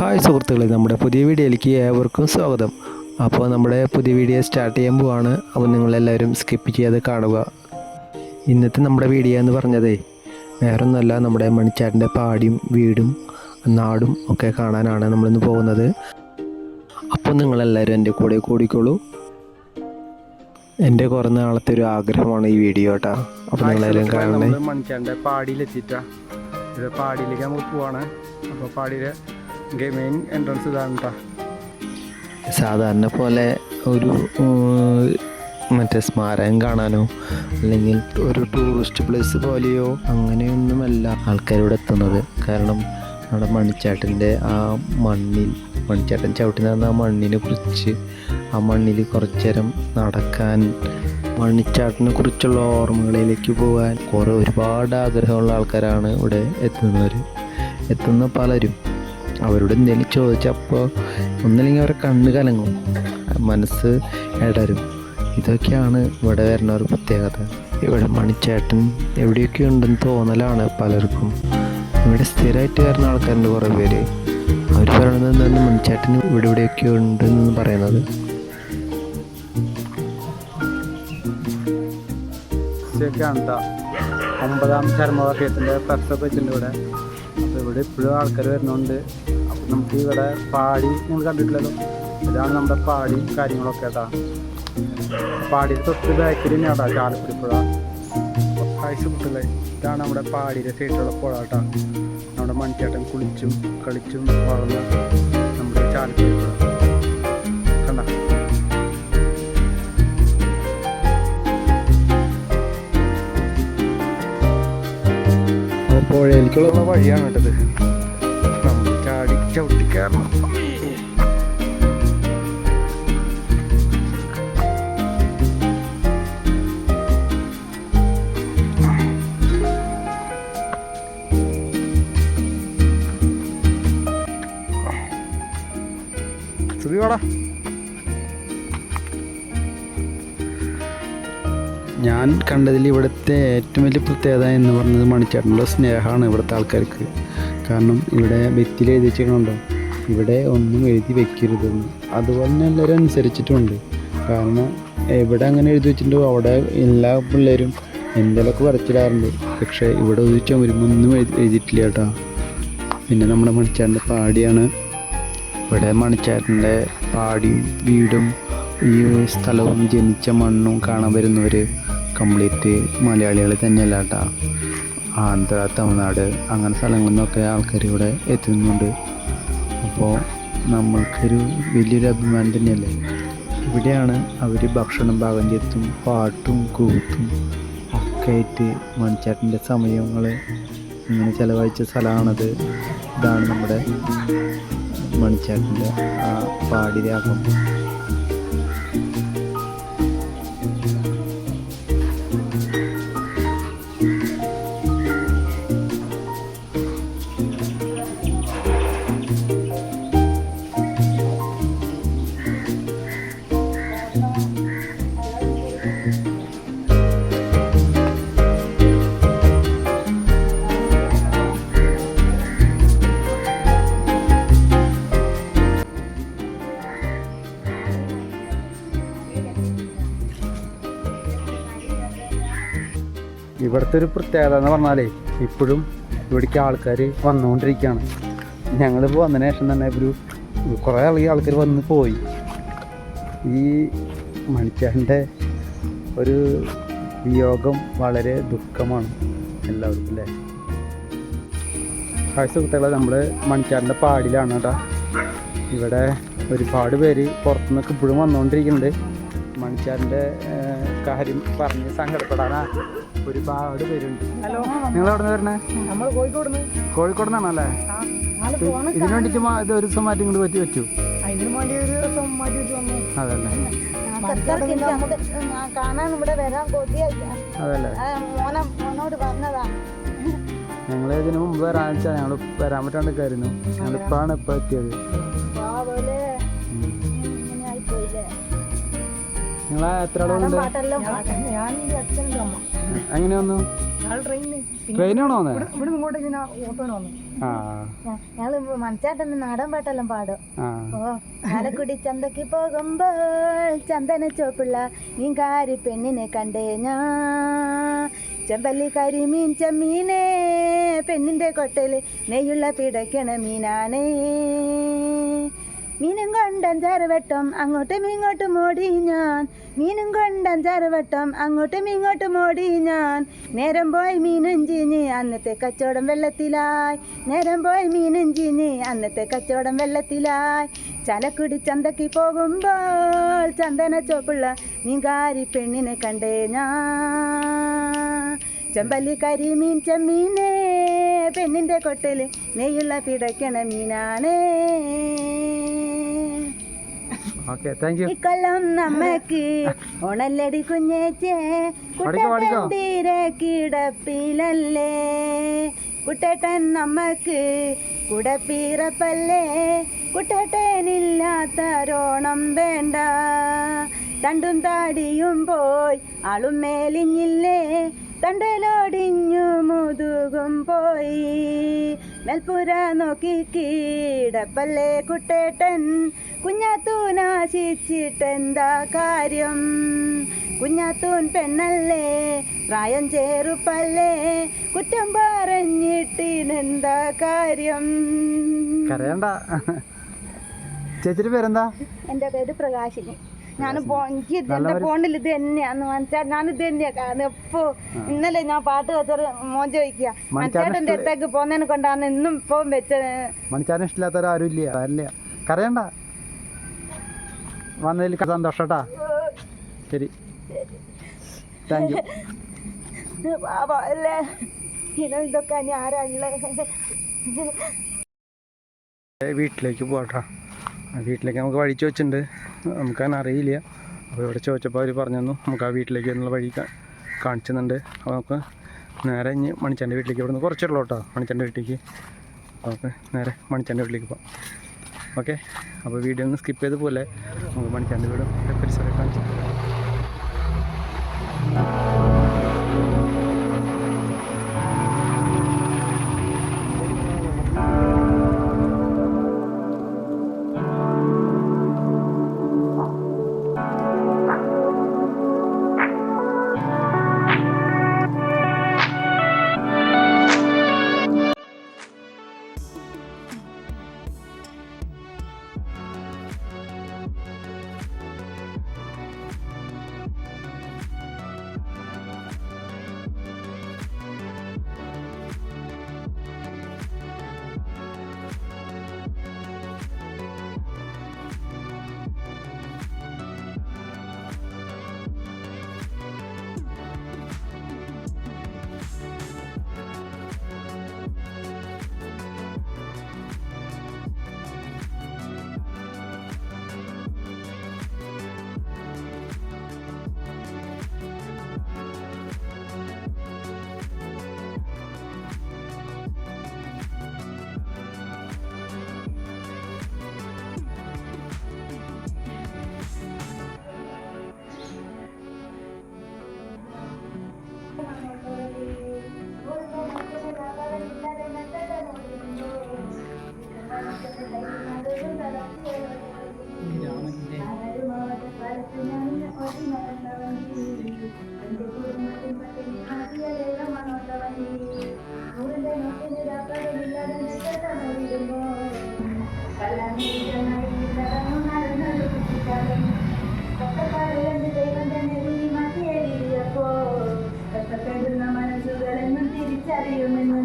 Hi സുഹൃത്തുക്കളെ നമ്മുടെ പുതിയ വീഡിയോയിലേക്ക് ഏവർക്കും സ്വാഗതം. അപ്പോൾ നമ്മുടെ പുതിയ വീഡിയോ സ്റ്റാർട്ട് ചെയ്യാൻ പോവാണ്. അപ്പോൾ നിങ്ങളെല്ലാവരും സ്കിപ്പ് ചെയ്യാതെ കാണുക. ഇന്നത്തെ നമ്മുടെ വീഡിയോ എന്ന് പറഞ്ഞതേ വേറൊന്നുമല്ല നമ്മുടെ മണിച്ചാട്ടിന്റെ പാടിയും വീടും നാടും ഒക്കെ കാണാനാണ് നമ്മളിന്ന് പോകുന്നത്. അപ്പോൾ നിങ്ങളെല്ലാവരും എന്റെ കൂടെ കൂടിക്കോളൂ. എന്റെ കുറേ നാളത്തെ ഒരു ആഗ്രഹമാണ് ഈ വീഡിയോ കേട്ടോ അപ്പോൾ കാണണേ. പാടിയിലെത്തിയിട്ടാ ഇത് പാടിയിലേക്ക് നമുക്ക് പോവാണ്. അപ്പോൾ പാടിയിലെ മെയിൻ എൻട്രൻസ് ഇതാണ് കേട്ടോ സാധാരണ പോലെ ഒരു മറ്റേ സ്മാരകം കാണാനോ അല്ലെങ്കിൽ ഒരു ടൂറിസ്റ്റ് പ്ലേസ് പോലെയോ അങ്ങനെയൊന്നുമല്ല ആൾക്കാരിവിടെ എത്തുന്നത്. കാരണം നമ്മുടെ മണിച്ചാട്ടിന്റെ ആ മണ്ണിൽ മണിച്ചാട്ടൻ ചവിട്ടി നടന്ന ആ മണ്ണിനെ കുറിച്ച് ആ മണ്ണിൽ കുറച്ചു നേരം നടക്കാൻ മണ്ണിച്ചാട്ടിനെ കുറിച്ചുള്ള ഓർമ്മകളിലേക്ക് പോകാൻ കുറേ ഒരുപാട് ആഗ്രഹമുള്ള ആൾക്കാരാണ് ഇവിടെ എത്തുന്നവർ എത്തുന്ന പലരും. അവരോട് എന്തെങ്കിലും ചോദിച്ചപ്പോൾ ഒന്നില്ലെങ്കിൽ അവരെ കണ്ണ് കലങ്ങും. മനസ്സ് ഇടരും ഇതൊക്കെയാണ് ഇവിടെ വരുന്ന ഒരു പ്രത്യേകത. ഇവിടെ മണിച്ചേട്ടൻ എവിടെയൊക്കെ ഉണ്ടെന്ന് തോന്നലാണ് പലർക്കും. ഇവിടെ സ്ഥിരമായിട്ട് വരുന്ന ആൾക്കാരുണ്ട് കുറേ പേര്. അവർ പറയുന്നത് എന്താണ്? മണിച്ചേട്ടൻ ഇവിടെ ഇവിടെയൊക്കെ ഉണ്ടെന്ന് പറയുന്നത്. ഇതൊക്കെയാണ് കേട്ടോ ഒമ്പതാം ചരമവാർഷികത്തിന്റെ ഫ്ലക്സ് വെച്ചിട്ടുണ്ട് ഇവിടെ അപ്പോൾ ഇവിടെ ഇപ്പോഴും ആൾക്കാർ വരുന്നുണ്ട്. അപ്പോൾ നമുക്ക് ഇവിടെ പാടി നിങ്ങൾ കണ്ടിട്ടില്ലല്ലോ. ഇതാണ് നമ്മുടെ പാടിയും കാര്യങ്ങളൊക്കെ കേട്ടോ പാടിയുടെ തൊട്ട് ബാക്കിൽ തന്നെയാണ് കേട്ടോ ചാലക്കുടി പുഴ. കാഴ്ച കുട്ടികളെ ഇതാണ് നമ്മുടെ പാടിയുടെ സൈഡിലുള്ള പുഴ കേട്ടോ നമ്മുടെ മൺചേട്ടൻ കുളിച്ചും കളിച്ചും വളർന്ന നമ്മുടെ ചാലക്കുടി പുഴയിലേക്കുള്ള വഴിയാണ് കേട്ടത് നമുക്ക് ചാടി ചവിട്ടി ഞാൻ കണ്ടതിൽ ഇവിടുത്തെ ഏറ്റവും വലിയ പ്രത്യേകത എന്ന് പറഞ്ഞത് മണിച്ചേട്ടനുള്ള സ്നേഹമാണ് ഇവിടുത്തെ ആൾക്കാർക്ക്. കാരണം ഇവിടെ ഭിത്തിയിൽ എഴുതി വെച്ചിട്ടുണ്ടോ ഇവിടെ ഒന്നും എഴുതി വെക്കരുതെന്ന്. അതുപോലെ തന്നെ എല്ലാവരും അനുസരിച്ചിട്ടുണ്ട്. കാരണം എവിടെ അങ്ങനെ എഴുതി വെച്ചിട്ടുണ്ടോ അവിടെ എല്ലാ പിള്ളേരും എന്തെങ്കിലുമൊക്കെ വരച്ചിടാറുണ്ട്. പക്ഷേ ഇവിടെ ഒരു വരുമ്പോൾ ഒന്നും എഴുതി എഴുതിയിട്ടില്ല കേട്ടോ. പിന്നെ നമ്മുടെ മണിച്ചേട്ടന്റെ പാടിയാണ്. ഇവിടെ മണിച്ചേട്ടന്റെ പാടിയും വീടും ഈ സ്ഥലവും ജനിച്ച മണ്ണും കാണാൻ വരുന്നവർ കംപ്ലീറ്റ് മലയാളികൾ തന്നെയല്ല കേട്ടോ ആന്ധ്ര തമിഴ്നാട് അങ്ങനെ സ്ഥലങ്ങളിൽ നിന്നൊക്കെ ആൾക്കാർ ഇവിടെ എത്തുന്നുണ്ട്. അപ്പോൾ നമ്മൾക്കൊരു വലിയൊരു അഭിമാനം തന്നെയല്ലേ? ഇവിടെയാണ് അവർ ഭക്ഷണം പാകം ചെയ്തും പാട്ടും കൂത്തും ഒക്കെ ആയിട്ട് മൺചാട്ടിന്റെ സമയങ്ങൾ ഇങ്ങനെ ചിലവഴിച്ച സ്ഥലമാണത്. ഇതാണ് നമ്മുടെ മണിച്ചാട്ടിന്റെ ആ പാടി രാഗം. ഇവിടുത്തെ ഒരു പ്രത്യേകത എന്ന് പറഞ്ഞാലേ ഇപ്പോഴും ഇവിടേക്ക് ആൾക്കാർ വന്നുകൊണ്ടിരിക്കുകയാണ്. ഞങ്ങളിപ്പോൾ വന്നതിന് ശേഷം തന്നെ ഒരു കുറേ ആളുകൾ ആൾക്കാർ വന്ന് പോയി. ഈ മണിച്ചാന്റെ ഒരു വിയോഗം വളരെ ദുഃഖമാണ് എല്ലാവർക്കും അല്ലേ? ഹായ് സുഹൃത്തുക്കളെ നമ്മൾ മണിച്ചാറിന്റെ പാടിലാണ് കേട്ടോ. ഇവിടെ ഒരുപാട് പേര് പുറത്തുനിന്നൊക്കെ ഇപ്പോഴും വന്നുകൊണ്ടിരിക്കുന്നുണ്ട്. മണിച്ചാറിന്റെ കാര്യം പറഞ്ഞ് സങ്കടപ്പെടാനാ. ഒരുപാട് പേരുണ്ട്. ഹലോ. നിങ്ങൾ എവിടെ നിന്ന് വരണേ നമ്മൾ കോഴിക്കോട് കോഴിക്കോട് നിന്നാണല്ലേ ഇതിനു വേണ്ടിട്ട് ഇത് ഒരു ദിവസം മാറ്റി ഇങ്ങോട്ട് പറ്റി വെച്ചു. അതല്ലേ. നമുക്ക് കാണാൻ ഇവിടെ വരാൻ കൊതിയായി അതല്ലേ. മോനെ മോനോട് പറഞ്ഞതാ. ഞങ്ങൾ ഇതിനു മുമ്പ് വരാൻ വെച്ചാൽ ഞങ്ങൾ വരാൻ പറ്റാണ്ട് ഞങ്ങൾ ഞങ്ങളിപ്പോഴാണ് ഇപ്പോൾ എത്തിയത്. നിങ്ങൾ എത്ര അമ്മ എങ്ങനെ വന്നു? ട്രെയിനാണോ ഇവിടെ ഇങ്ങോട്ട് ഇങ്ങനെ ഓട്ടോന് വന്നു. ഞങ്ങൾ മനസ്സാട്ടന്റെ നാടൻ പാട്ടെല്ലാം പാടും. ഓ ചാലക്കുടി ചന്തക്ക് പോകുമ്പോൾ ചന്ദന ചോപ്പിള്ള കാരി പെണ്ണിനെ കണ്ടേ ഞാൻ. ചെമ്പല്ലി കരിമീൻ ചെമ്മീനേ പെണ്ണിന്റെ കൊട്ടൽ നെയ്യുള്ള പിടയ്ക്കണ മീനാണേ. മീനും കൊണ്ടഞ്ചാറ് വട്ടം അങ്ങോട്ടും ഇങ്ങോട്ടും ഓടി ഞാൻ. മീനും കൊണ്ടഞ്ചാറ് വട്ടം അങ്ങോട്ടും ഇങ്ങോട്ടും ഓടി ഞാൻ. നേരം പോയി മീനും ചീഞ്ഞ് അന്നത്തെ കച്ചവടം വെള്ളത്തിലായി. നേരം പോയി മീനും ചീഞ്ഞ് അന്നത്തെ കച്ചവടം വെള്ളത്തിലായി. ചലക്കുടി ചന്തക്ക് പോകുമ്പോൾ ചന്ദന ചോപ്പുള്ള നീങ്കാരി പെണ്ണിനെ കണ്ടേ ഞാൻ. ചെമ്പല്ലി കരിമീൻ ചെമ്മീനേ പെണ്ണിന്റെ കൊട്ടൽ നെയ്യുള്ള പിടയ്ക്കണ മീനാണേ. ഓക്കെ താങ്ക് യു ഇക്കൊല്ലം നമ്മക്ക് ഉണല്ലടി കുഞ്ഞേച്ചേ. കുട്ടേട്ടൻ തീരെ കിടപ്പിലല്ലേ? കുട്ടേട്ടൻ നമ്മക്ക് കുടപ്പീറപ്പല്ലേ? കുട്ടേട്ടനില്ലാത്തരോണം വേണ്ട. തണ്ടും താടിയും പോയി ആളും മേലിഞ്ഞില്ലേ? തണ്ടലോടിഞ്ഞു മുതുകും പോയി. മേൽപ്പുര നോക്കി കീടപ്പല്ലേ കുട്ടേട്ടൻ. കുഞ്ഞാത്തൂനാശിച്ചിട്ടെന്താ കാര്യം? കുഞ്ഞാത്തൂൻ പെണ്ണല്ലേ പ്രായം ചേറുപ്പല്ലേ? കുറ്റം പറഞ്ഞിട്ടിനെന്താ കാര്യം? കരയണ്ട. ചേച്ചിയുടെ പേരെന്താ? എന്റെ പേര് പ്രകാശിനി. ഞാൻ എനിക്ക് എന്റെ ഫോണിൽ ഇത് തന്നെയാന്ന് മനസ്സിലാ ഞാൻ ഇത് തന്നെയാ. കാരണം എപ്പോ ഇന്നലെ ഞാൻ പാട്ട് വെച്ചൊരു മോൻ ചോദിക്കുക മഞ്ചേട്ടന്റെ അടുത്തേക്ക് പോന്നതിനെ കൊണ്ടാണ് ഇന്നും ഇപ്പം വെച്ചത് മണിച്ചാറിന് ഇഷ്ടമില്ലാത്തവരാരും ഇല്ല. കരയണ്ട. വന്നതിൽ സന്തോഷം കേട്ടാ. ശരി. താങ്ക് യു പാപ അല്ലേ? ഇനം ഇതൊക്കെ ഇനി ആരാളേ വീട്ടിലേക്ക് പോകട്ടോ വീട്ടിലേക്ക് നമുക്ക് വഴിച്ചു ചോദിച്ചിട്ടുണ്ട് നമുക്കങ്ങനെ അറിയില്ല അപ്പോൾ ഇവിടെ ചോദിച്ചപ്പോൾ അവർ പറഞ്ഞു തന്നു നമുക്ക് ആ വീട്ടിലേക്ക് എന്നുള്ള വഴി കാണിച്ചുന്നുണ്ട് അപ്പോൾ നമുക്ക് നേരെ ഇനി മണിച്ചന്റെ വീട്ടിലേക്ക് ഇവിടെ നിന്ന് കുറച്ചുള്ളൂ കേട്ടോ മണിച്ചന്റെ വീട്ടിലേക്ക്. അപ്പോൾ നേരെ മണിച്ചന്റെ വീട്ടിലേക്ക് പോകാം. ഓക്കെ? അപ്പോൾ വീഡിയോ ഒന്ന് സ്കിപ്പ് ചെയ്ത് പോലെ നമുക്ക് മണിച്ചന്റെ വീടും പരിസരം കാണിച്ചു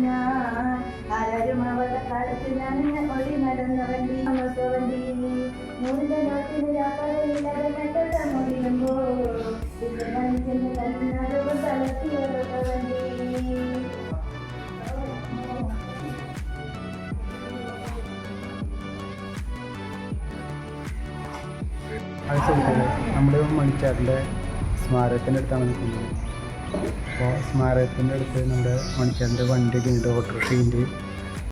ഞാൻ ആരാരും അവരുടെ കാലത്ത് ഞാൻ ഒളി നടന്ന വണ്ടി നമ്മൾ മണിച്ചാറിന്റെ സ്മാരകത്തിന്റെ അടുത്താണ് നിൽക്കുന്നത്. അപ്പോൾ സ്മാരകത്തിന്റെ അടുത്ത് നമ്മുടെ മണിച്ചാറിന്റെ വണ്ടിയൊക്കെ ഉണ്ട് ഓട്ടോറിക്ഷയുണ്ട്